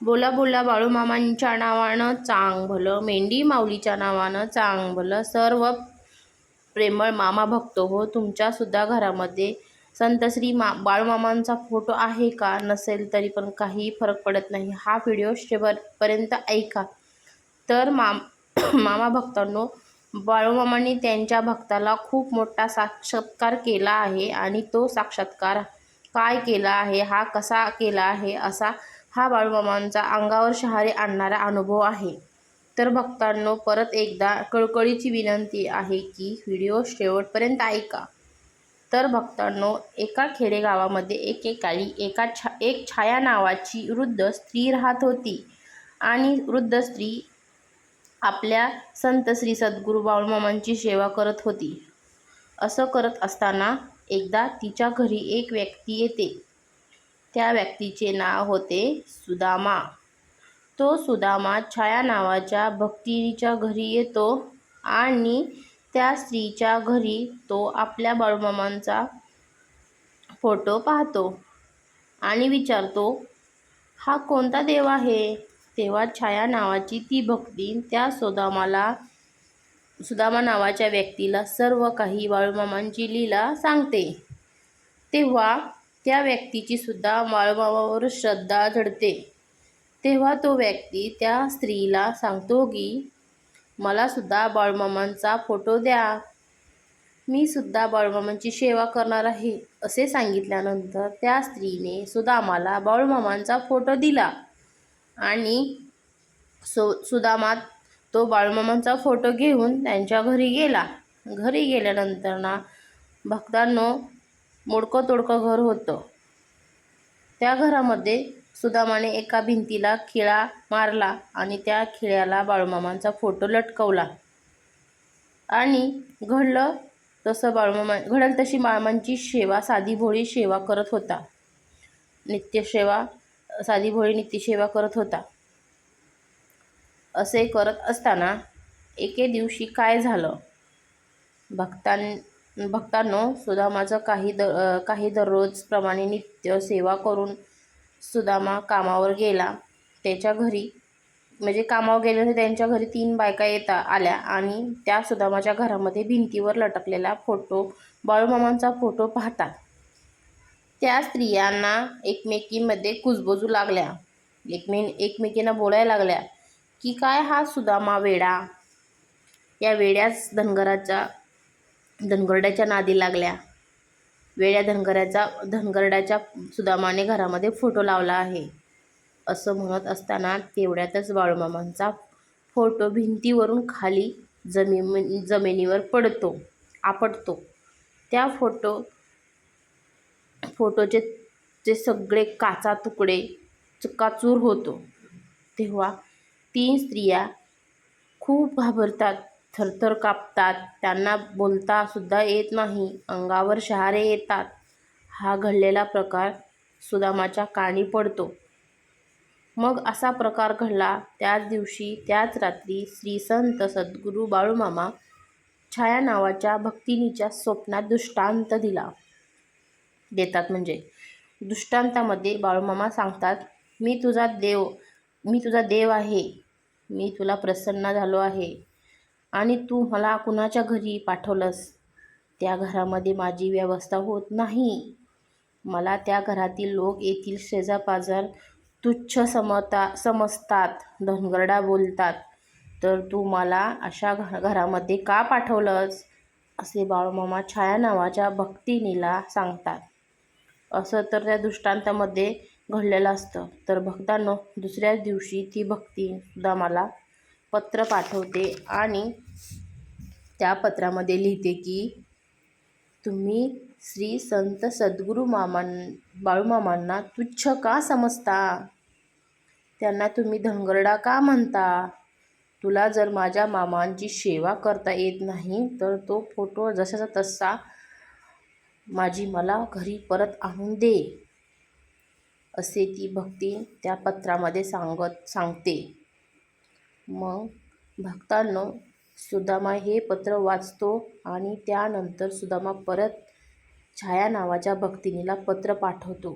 बोला बोला बाळूमामांच्या नावानं चांग भलं मेंढी माऊलीच्या नावानं चांग भलं सर्व प्रेमळ मामा भक्त हो तुमच्यासुद्धा घरामध्ये संत श्री मा बाळूमामांचा फोटो आहे का? नसेल तरी पण काही फरक पडत नाही. हा व्हिडिओ शेवटपर्यंत ऐका. तर माम मामा भक्तांनो बाळूमामांनी त्यांच्या भक्ताला खूप मोठा साक्षात्कार केला आहे आणि तो साक्षात्कार काय केला आहे? हा कसा केला आहे? असा हा बाळूमामांचा अंगावर शहारे आणणारा अनुभव आहे. तर भक्तांनो परत एकदा कळकळीची विनंती आहे की व्हिडिओ शेवटपर्यंत ऐका. तर भक्तांनो एका खेडेगावामध्ये एकेकाळी एका छा एक छाया नावाची वृद्ध स्त्री राहत होती आणि वृद्ध स्त्री आपल्या संत श्री सद्गुरू बाळूमामांची सेवा करत होती. असं करत असताना एकदा तिच्या घरी एक व्यक्ती येते. त्या व्यक्तीचे नाव होते सुदामा. तो सुदामा छाया नावाच्या भक्तिनीच्या घरी येतो आणि त्या स्त्रीच्या घरी तो आपल्या बाळूमामांचा फोटो पाहतो आणि विचारतो हा कोणता देव आहे? तेव्हा छाया नावाची ती भक्ती त्या सुदामाला सुदामा नावाच्या व्यक्तीला सर्व काही बाळूमामांची लीला सांगते. तेव्हा त्या व्यक्तीची सुद्धा बाळूमामावर श्रद्धा जडते तेव्हा तो व्यक्ती त्या स्त्रीला सांगतो की मला सुद्धा बाळमामांचा फोटो द्या. मी सुद्धा बाळमामांची सेवा करणार आहे असे सांगितल्यानंतर त्या स्त्रीने सुदामाला बाळमामांचा फोटो दिला. आणि सु सुदामात तो बाळमामांचा फोटो घेऊन त्यांच्या घरी गेला. घरी गेल्यानंतर ना भक्तांनो मोडकं तोडकं घर होतं. त्या घरामध्ये सुदामाने एका भिंतीला खिळा मारला आणि त्या खिळ्याला बाळूमामांचा फोटो लटकवला. आणि घडलं तसं बाळूमामा घडल तशी मामांची सेवा साधी भोळी सेवा करत होता. नित्यसेवा साधी भोळी नित्यसेवा करत होता. असे करत असताना एके दिवशी काय झालं? भक्तां भक्तांनो सुदामाचं काही द काही दररोजप्रमाणे नित्य सेवा करून सुदामा कामावर गेला. त्याच्या घरी म्हणजे कामावर गेल्यानंतर त्यांच्या घरी तीन बायका येता आल्या आणि त्या सुदामाच्या घरामध्ये भिंतीवर लटकलेला फोटो बाळूमामांचा फोटो पाहतात त्या स्त्रियांना एकमेकीमध्ये कुजबुजू लागल्या. एकमे एकमेकींना बोलायला लागल्या की काय हा सुदामा वेडा? या वेड्याच धनगराच्या धनगरड्याच्या नादी लागल्या. वेड्या धनगराचा धनगरड्याच्या सुदामाने घरामध्ये फोटो लावला आहे. असं म्हणत असताना तेवढ्यातच बाळूमामांचा फोटो भिंतीवरून खाली जमीन जमिनीवर पडतो आपटतो. त्या फोटो फोटोचे जे सगळे काचा तुकडे चकाचूर होतो. तेव्हा तीन स्त्रिया खूप घाबरतात. थरथर कापतात. त्यांना बोलता सुद्धा येत नाही. अंगावर शहारे येतात. हा घडलेला प्रकार सुदामाच्या कानी पडतो. मग असा प्रकार घडला. त्याच दिवशी त्याच रात्री श्री संत सद्गुरू बाळूमामा छाया नावाच्या भक्तिनीच्या स्वप्नात दृष्टांत दिला. देतात म्हणजे दृष्टांतामध्ये बाळूमामा सांगतात मी तुझा देव मी तुझा देव आहे. मी तुला प्रसन्न झालो आहे. आणि तू मला कुणाच्या घरी पाठवलंस? त्या घरामध्ये माझी व्यवस्था होत नाही. मला त्या घरातील लोक येथील शेजापाजार तुच्छ समता समजतात धनगरडा बोलतात. तर तू मला अशा घ घरामध्ये का पाठवलंस? असे बाळूमामा छाया नावाच्या भक्तिनीला सांगतात. असं तर त्या दृष्टांतामध्ये घडलेलं असतं. तर भक्तांनो दुसऱ्याच दिवशी ती भक्ती सुद्धा मला पत्र पाठवते आणि त्या पत्रामध्ये लिहिते की तुम्ही श्री संत सद्गुरू मामां बाळूमामांना तुच्छ का समजता? त्यांना तुम्ही धनगरडा का म्हणता? तुला जर माझ्या मामांची सेवा करता येत नाही तर तो फोटो जसाचा तसा माझी मला घरी परत आणून दे असे ती भक्ती त्या पत्रामध्ये सांगत सांगते. मग भक्तांनो सुदामा हे पत्र वाचतो आणि त्यानंतर सुदामा परत छाया नावाच्या भक्तिनीला पत्र पाठवतो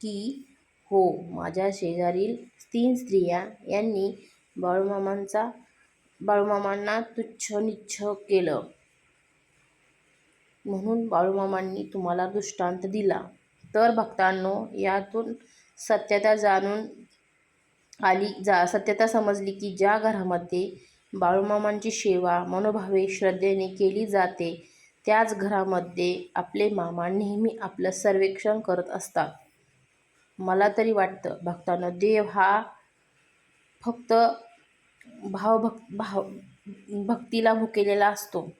की हो माझ्या शेजारील तीन स्त्रिया यांनी बाळूमामांचा बाळूमामांना तुच्छ निच्छ केलं. म्हणून बाळूमामांनी तुम्हाला दृष्टांत दिला. तर भक्तांनो यातून सत्यता जाणून आली. जा सत्यता समजली की ज्या घरामध्ये बाळूमामांची सेवा मनोभावे श्रद्धेने केली जाते त्याच घरामध्ये आपले मामा नेहमी आपलं सर्वेक्षण करत असतात. मला तरी वाटतं भक्तानं देव हा फक्त भावभक् भाव भक्तीला भुकेलेला असतो.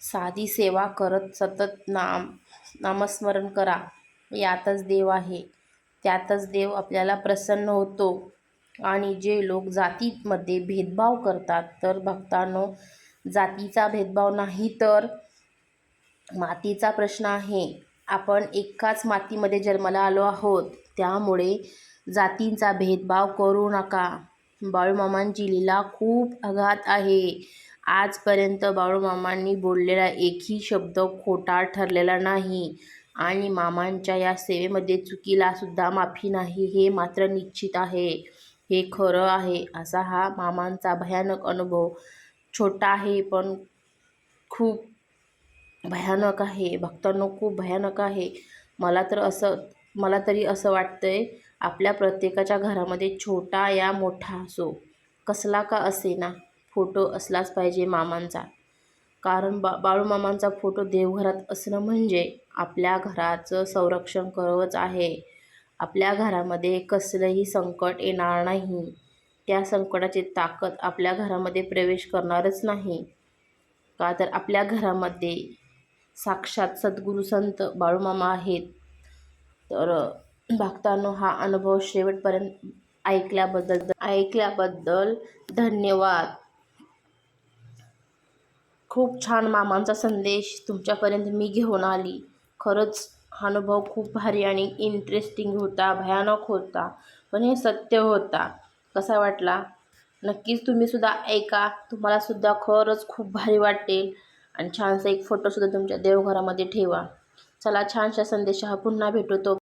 साधी सेवा करत सतत नाम नामस्मरण करा. यातच देव आहे. त्यातच देव आपल्याला प्रसन्न होतो. आणि जे लोक जातीमध्ये भेदभाव करतात तर भक्तांनो जातीचा भेदभाव नाही तर मातीचा प्रश्न आहे. आपण एकाच मातीमध्ये जन्माला आलो आहोत. त्यामुळे जातींचा भेदभाव करू नका. बाळूमामांची लीला खूप अघात आहे. आजपर्यंत बाळूमामांनी बोललेला एकही शब्द खोटा ठरलेला नाही. आणि मामांच्या या सेवेमध्ये चुकीला सुद्धा माफी नाही हे मात्र निश्चित आहे. हे खरं आहे असा हा मामांचा भयानक अनुभव. छोटा आहे पण खूप भयानक आहे. भक्तांनो खूप भयानक आहे. मला तर असं मला तरी असं वाटतं आहे आपल्या प्रत्येकाच्या घरामध्ये छोटा या मोठा असो. कसला का असे ना फोटो असलाच पाहिजे मामांचा. कारण बा बाळूमामांचा फोटो देवघरात असणं म्हणजे आपल्या घराचं संरक्षण करवच आहे. आपल्या घरामध्ये कसलंही संकट येणार नाही. त्या संकटाची ताकद आपल्या घरामध्ये प्रवेश करणारच नाही. का तर आपल्या घरामध्ये साक्षात सद्गुरू संत बाळूमामा आहेत. तर भक्तांनो हा अनुभव शेवटपर्यंत ऐकल्याबद्दल ऐकल्याबद्दल धन्यवाद. खूप छान मामांचा संदेश तुमच्यापर्यंत मी घेऊन आली. खरंच हा अनुभव खूप भारी आणि इंटरेस्टिंग होता भयानक होता. पण हे सत्य होता. कसा वाटला? नक्कीच तुम्हीसुद्धा ऐका. तुम्हालासुद्धा खरंच खूप भारी वाटेल. आणि छानसा एक फोटोसुद्धा तुमच्या देवघरामध्ये ठेवा. चला छानशा संदेश हा पुन्हा भेटू. तो